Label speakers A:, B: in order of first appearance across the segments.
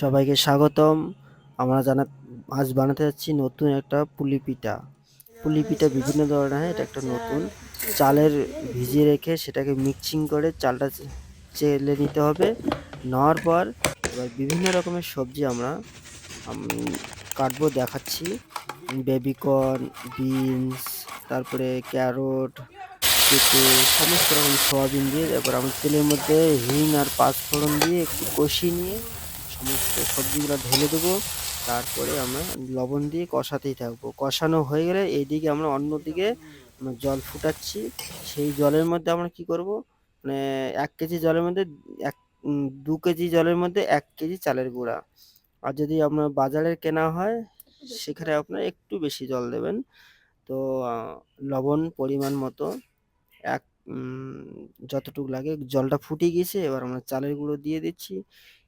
A: সবাইকে স্বাগতম। আমরা জানা আজ বানাতে যাচ্ছি নতুন একটা পুলি পিঠা। পুলি পিঠা বিভিন্ন ধরনের এটা একটা নতুন। চালের ভিজিয়ে রেখে সেটাকে মিক্সিং করে চালটা চেলে নিতে হবে। নেওয়ার পর এবার বিভিন্ন রকমের সবজি আমরা কাটবো, দেখাচ্ছি। বেবিকর্ন, বিনস, তারপরে ক্যারট, পেঁপে, সমস্ত রকম সয়াবিন দিয়ে এবার আমরা তেলের মধ্যে হিং আর পাঁচফোড়ন দিয়ে একটু কষিয়ে নিয়ে সমস্ত সবজিগুলো ঢেলে দেবো। তারপরে আমরা লবণ দিয়ে কষাতেই থাকব। কষানো হয়ে গেলে এইদিকে আমরা অন্যদিকে জল ফুটাচ্ছি। সেই জলের মধ্যে আমরা কি করব? মানে এক কেজি জলের মধ্যে এক দু কেজি জলের মধ্যে এক কেজি চালের গুঁড়া। আর যদি আপনার বাজারের কেনা হয়, সেখানে আপনার একটু বেশি জল দেবেন। তো লবণ পরিমাণ মতো এক যতটুকু লাগে জলটা ফুটে গেছে এবার আমরা চালের গুঁড়ো দিয়ে দিচ্ছি।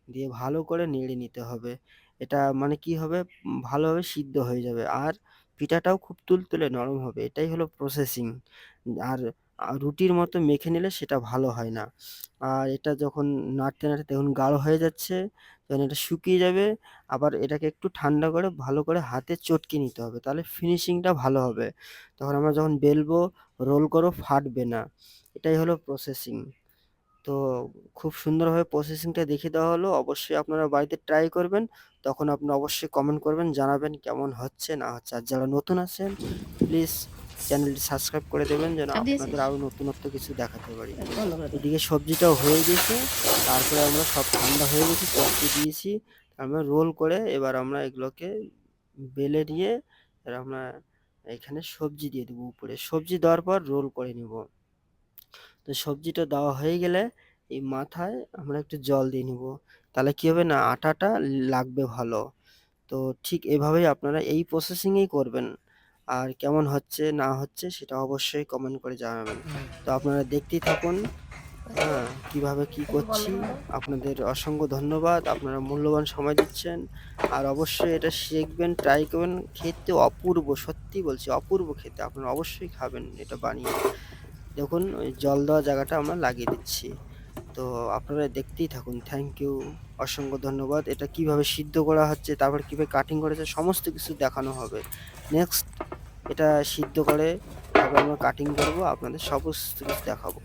A: দিয়ে ভালো করে নেড়ে নিতে হবে। এটা মানে কি হবে? ভালোভাবে সিদ্ধ হয়ে যাবে। আর পিঠাটাও খুব তুলতুলে নরম হবে। এটাই হলো প্রসেসিং আর রুটির মতো মেখে নিলে সেটা ভালো হয় না। আর এটা যখন নাড়তে নাড়তে তখন গাঢ় হয়ে যাচ্ছে, তখন এটা শুকিয়ে যাবে। আবার এটাকে একটু ঠান্ডা করে ভালো করে হাতে চটকে নিতে হবে। তাহলে ফিনিশিংটা ভালো হবে। তখন আমরা যখন বেলবো রোল করো, ফাটবে না। এটাই হলো প্রসেসিং তো খুব সুন্দরভাবে প্রসেসিংটা দেখিয়ে দেওয়া হলো। অবশ্যই আপনারা বাড়িতে ট্রাই করবেন। তখন আপনি অবশ্যই কমেন্ট করবেন জানাবেন কেমন হচ্ছে না হচ্ছে। আর যারা নতুন আছেন প্লিজ চ্যানেলটি সাবস্ক্রাইব করে দেবেন যেন আপনাদের আরও নতুনত্ব কিছু দেখাতে পারি। এদিকে সবজিটাও হয়ে গেছে। তারপরে আমরা সব ঠান্ডা হয়ে গেছে চটকে দিয়েছি। আমরা রোল করে এবার আমরা এগুলোকে বেলে নিয়ে এবার আমরা এখানে সবজি দিয়ে দেবো উপরে। সবজি দেওয়ার পর রোল করে নিব। তো সবজিটা দেওয়া হয়ে গেলে এই মাথায় আমরা একটু জল দিয়ে নিব। তাহলে কি হবে না, আটাটা লাগবে ভালো। তো ঠিক এভাবেই আপনারা এই প্রসেসিংয়েই করবেন। আর কেমন হচ্ছে, না হচ্ছে সেটা অবশ্যই কমেন্ট করে জানাবেন। তো আপনারা দেখতেই থাকুন হ্যাঁ কীভাবে কি করছি। আপনাদের অসংখ্য ধন্যবাদ, আপনারা মূল্যবান সময় দিচ্ছেন। আর অবশ্যই এটা শিখবেন ট্রাই করবেন, খেতে অপূর্ব, সত্যি বলছি, অপূর্ব খেতে। আপনারা অবশ্যই খাবেন, এটা বানিয়ে। দেখুন, ওই জল দেওয়া জায়গাটা আমরা লাগিয়ে দিচ্ছি। তো আপনারা দেখতেই থাকুন। থ্যাংক ইউ অসংখ্য ধন্যবাদ। এটা কীভাবে সিদ্ধ করা হচ্ছে, তারপর কীভাবে কাটিং করেছে সমস্ত কিছু দেখানো হবে। নেক্সট এটা সিদ্ধ করে তারপর আমরা কাটিং করব, আপনাদের সমস্ত কিছু দেখাবো।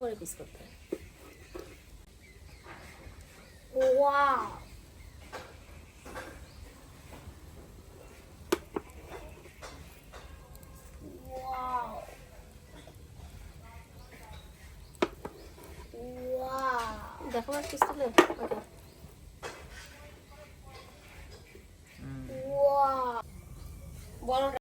B: করে পিস।
C: Wow. Wow. Wow.
B: দেখো আর ওকে
C: Wow.
B: বড়